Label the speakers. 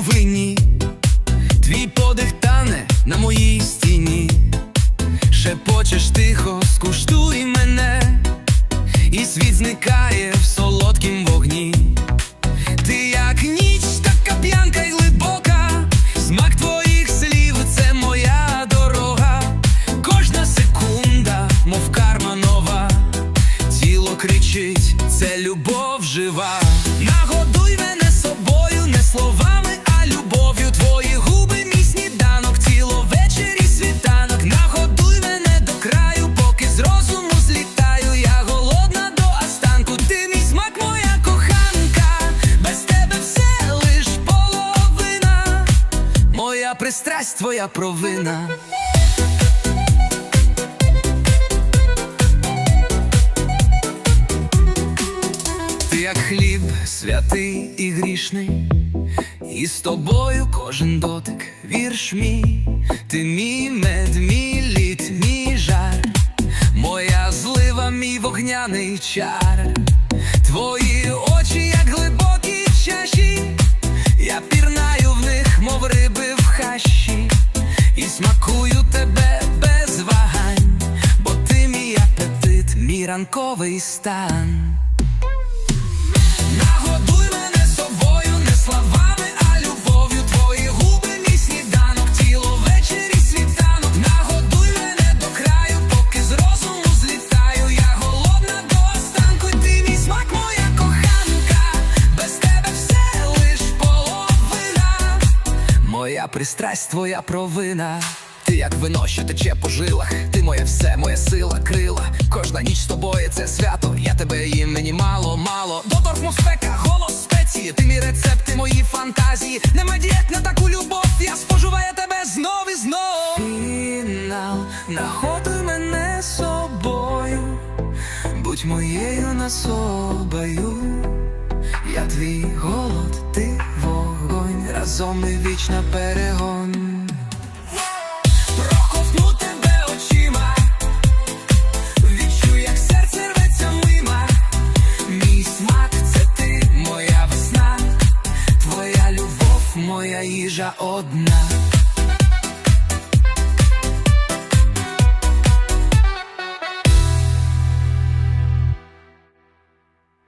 Speaker 1: вині. Твій подих тане на моїй стіні. Шепочеш тихо, скуштуй мене, і світ зникає в солодкім пристрасть, твоя провина. Ти як хліб святий і грішний, і з тобою кожен дотик вірш мій, ти мій мед, мій лід, мій жар, моя злива, мій вогняний чар, твої очі, і смакую тебе без вагань, бо ти мій апетит, мій ранковий стан. Моя пристрасть, твоя провина. Ти як вино, що тече по жилах, ти моє все, моя сила, крила. Кожна ніч з тобою це свято. Я тебе їм мені мало, мало. Доторкну спека, голос спеції. Ти мій рецепт, ти мої фантазії. Нема дієт на таку любов. Я споживаю тебе знов і знов. Фінал, находуй мене собою. Будь моєю насобою. Я твій голод. Разом ми вічна перегон. Проковтну тебе очима, відчуй, як серце рветься мима. Мій смак це ти, моя весна, твоя любов, моя їжа одна.